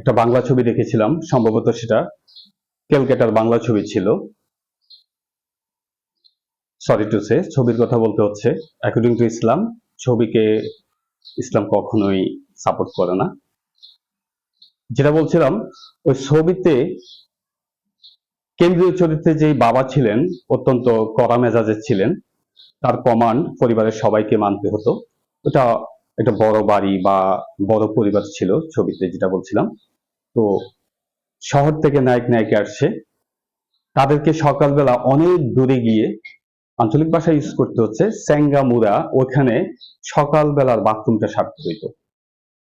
একটা বাংলা ছবি দেখেছিলাম, সম্ভবত সেটা ক্যালকাটার বাংলা ছবি ছিল। সরি টু সে ছবির কথা বলতে হচ্ছে। অ্যাকর্ডিং টু ইসলাম ছবিকে ইসলাম কখনোই সাপোর্ট করে না। যেটা বলছিলাম, ওই ছবিতে কেন্দ্রীয় চরিত্রে যে বাবা ছিলেন, অত্যন্ত কড়া মেজাজের ছিলেন, তার কমান্ড পরিবারের সবাইকে মানতে হতো। ওটা একটা বড় বাড়ি বা বড় পরিবার ছিল ছবিতে, যেটা বলছিলাম। তো শহর থেকে নায়ক নায়িকা আসছে। তাদেরকে সকালবেলা অনেক দূরে গিয়ে আঞ্চলিক ভাষা ইউজ করতে হচ্ছে স্যাঙ্গামুরা, ওখানে সকালবেলার বাথরুমটা সারতে হইতো।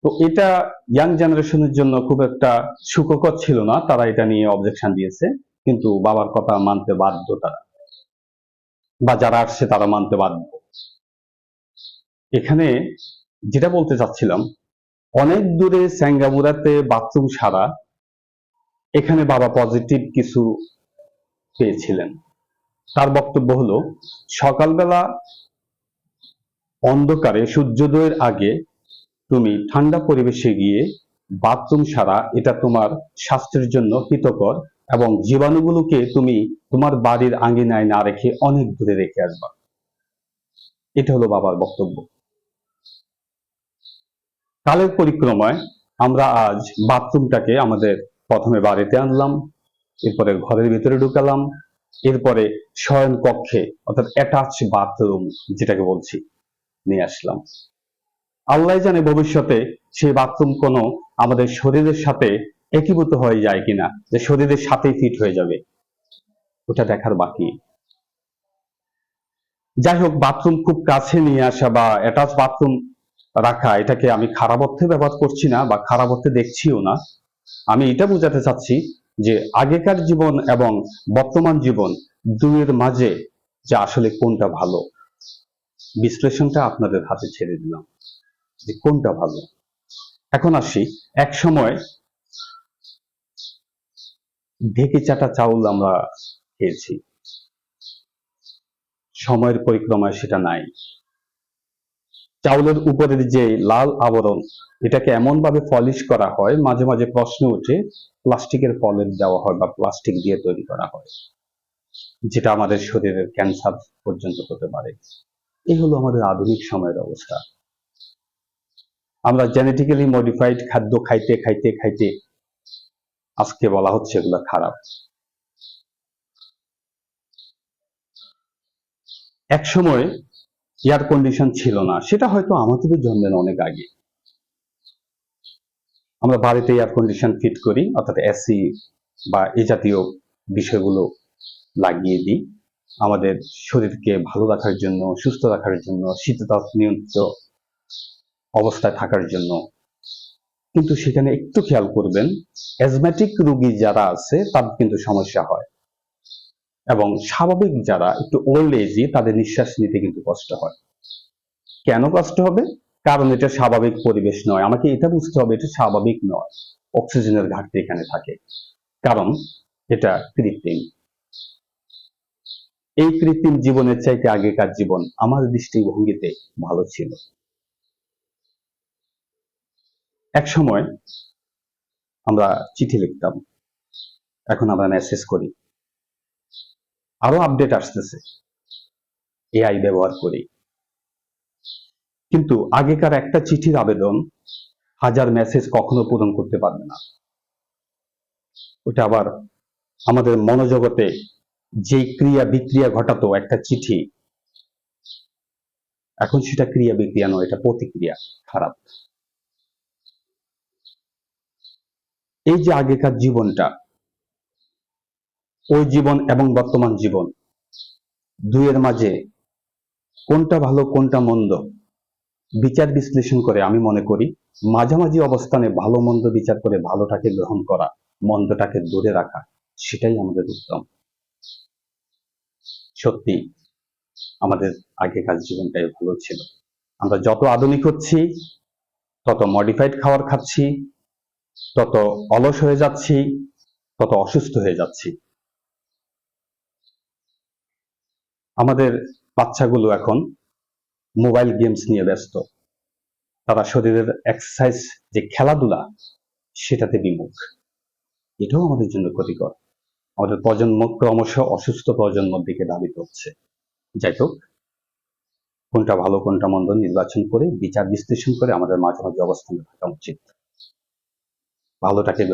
তো এটা ইয়াং জেনারেশনের জন্য খুব একটা সুখকর ছিল না, তারা এটা নিয়ে অবজেকশন দিয়েছে, কিন্তু বাবার কথা মানতে বাধ্য তারা। বা যারা আসছে তারা মানতে বাধ্য। এখানে যেটা বলতে চাচ্ছিলাম, অনেক দূরে স্যাঙ্গামুরাতে বাথরুম সারা এখানে বাবা পজিটিভ কিছু পেয়েছিলেন। তার বক্তব্য হলো, সকালবেলা অন্ধকারে সূর্যোদয়ের আগে তুমি ঠান্ডা পরিবেশে গিয়ে বাথরুম সারা এটা তোমার স্বাস্থ্যের জন্য হিতকর এবং জীবাণুগুলোকে তুমি তোমার বাড়ির আঙ্গিনায় না রেখে অনেক দূরে রেখে আসবা। এটা হলো বাবার বক্তব্য। কালের পরিক্রমায় আমরা আজ বাথরুমটাকে আমাদের প্রথমে বাড়িতে আনলাম, এরপরে ঘরের ভিতরে ঢুকালাম, এরপরে শয়ন কক্ষে অর্থাৎ অ্যাটাচ বাথরুম যেটাকে বলছি, নিয়ে আসলাম। আল্লাহ জানে ভবিষ্যতে সেই বাথরুম কোনো আমাদের শরীরের সাথে একীভূত হয়ে যায় কিনা, যে শরীরের সাথেই ফিট হয়ে যাবে। ওটা দেখার বাকি। যাই হোক বাথরুম খুব কাছে নিয়ে আসা বা অ্যাটাচ বাথরুম রাখা, এটাকে আমি খারাপ অর্থে ব্যবহার করছি না বা খারাপ অর্থে দেখছিও না। আমি এটা বোঝাতে চাচ্ছি যে আগেকার জীবন এবং বর্তমান জীবন দুয়ের মাঝে যে আসলে কোনটা ভালো, বিশ্লেষণটা আপনাদের হাতে ছেড়ে দিলাম যে কোনটা ভালো। এখন আসি, এক সময় ঢেকে চাটা চাউল আমরা খেয়েছি। সময়ের পরিক্রমায় সেটা নাই। চাউলের উপরের যে লাল আবরণ, এটাকে এমন ভাবে পলিশ করা হয়, মাঝে মাঝে প্রশ্ন উঠে প্লাস্টিকের পলের দেওয়া হয় বা প্লাস্টিক দিয়ে তৈরি করা হয়, যেটা আমাদের শরীরের ক্যান্সার পর্যন্ত হতে পারে। এই হলো আমাদের আধুনিক সময়ের অবস্থা। আমরা জেনেটিক্যালি মডিফাইড খাদ্য খাইতে খাইতে খাইতে আজকে বলা হচ্ছে এগুলো খারাপ। এক সময় এয়ার কন্ডিশন ছিল না, সেটা হয়তো আমাদের জন্মের অনেক আগে। আমরা বাড়িতে এয়ার কন্ডিশন ফিট করি, অর্থাৎ এসি বা এই জাতীয় বিষয়গুলো লাগিয়ে দিই। আমাদের শরীরকে ভালো রাখার জন্য, সুস্থ রাখার জন্য শীততাপ নিয়ন্ত্রিত অবস্থায় থাকার জন্য। কিন্তু সেখানে একটু খেয়াল করবেন অ্যাজমেটিক রোগী যারা আছে তার কিন্তু সমস্যা হয়। এবং স্বাভাবিক যারা একটু ওল্ড এজি তাদের নিঃশ্বাস নিতে কিন্তু কষ্ট হয়। কেন কষ্ট হবে? কারণ এটা স্বাভাবিক পরিবেশ নয়। আমাকে এটা বুঝতে হবে, এটা স্বাভাবিক নয়। অক্সিজেনের ঘাটতি এখানে থাকে। কারণ এটা কৃত্রিম। এই কৃত্রিম জীবনের চাইতে আগেকার জীবন আমার দৃষ্টিভঙ্গিতে ভালো ছিল। এক সময় আমরা চিঠি লিখতাম। এখন আমরা মেসেজ করি। আরও আপডেট আসতেছে। এআই ব্যবহার করে। কিন্তু আগেকার একটা চিঠির আবেদন হাজার মেসেজ কখনো পূরণ করতে পারবে না। ওটা আবার আমাদের মনোজগতে যে ক্রিয়া বিক্রিয়া ঘটাতো একটা চিঠি, এখন সেটা ক্রিয়া বিক্রিয়া নয়, এটা প্রতিক্রিয়া, খারাপ। এই যে আগেকার জীবনটা ওই জীবন এবং বর্তমান জীবন। দুইয়ের মাঝে কোনটা ভালো, কোনটা মন্দ, বিচার বিশ্লেষণ করে আমি মনে করি, মাঝামাঝি অবস্থানে ভালো, মন্দ বিচার করে ভালোটাকে গ্রহণ করা, মন্দটাকে দূরে রাখা, সেটাই আমাদের উত্তম। সত্যি, আমাদের আগেকার জীবনটাই ভালো ছিল। আমরা যত আধুনিক হচ্ছি, তত মডিফাইড খাবার খাচ্ছি, তত অলস হয়ে যাচ্ছি, তত অসুস্থ হয়ে যাচ্ছি। আমাদের বাচ্চাগুলো এখন মোবাইল গেমস নিয়ে ব্যস্ত। তারা শরীরের এক্সারসাইজ যে খেলাধুলা, সেটাতে বিমুখ। এটাও আমাদের জন্য ক্ষতিকর। আমাদের প্রজন্ম ক্রমশ অসুস্থ প্রজন্মের দিকে ধাবিত হচ্ছে। যাই হোক, কোনটা ভালো, কোনটা মন্দ নির্বাচন করে বিচার বিশ্লেষণ করে আমাদের মাঝে মাঝে অবস্থান থাকা উচিত। ভালোটাকে